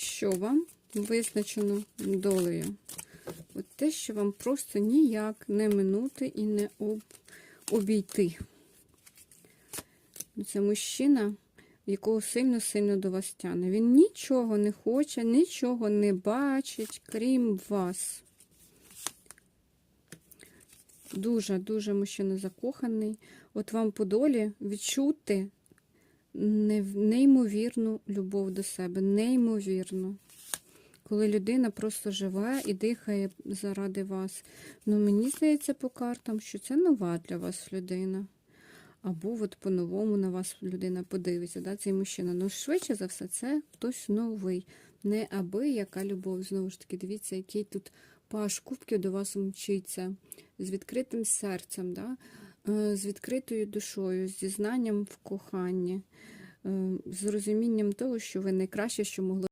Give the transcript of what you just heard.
що вам визначено долею. От те, що вам просто ніяк не минути і не об... обійти. Це мужчина, якого сильно-сильно до вас тягне. Він нічого не хоче, нічого не бачить, крім вас. Дуже-дуже мужчина закоханий. От вам по долі відчути неймовірну любов до себе. Неймовірну. Коли людина просто живе і дихає заради вас. Ну, мені здається по картам, що це нова для вас людина. Або от по-новому на вас людина подивиться, да, цей мужчина. Ну, швидше за все, це хтось новий. Не аби яка любов. Знову ж таки, дивіться, який тут паш кубків до вас мчиться. З відкритим серцем, да? Е, з відкритою душою, з зізнанням в коханні, е, з розумінням того, що ви найкраще, що могло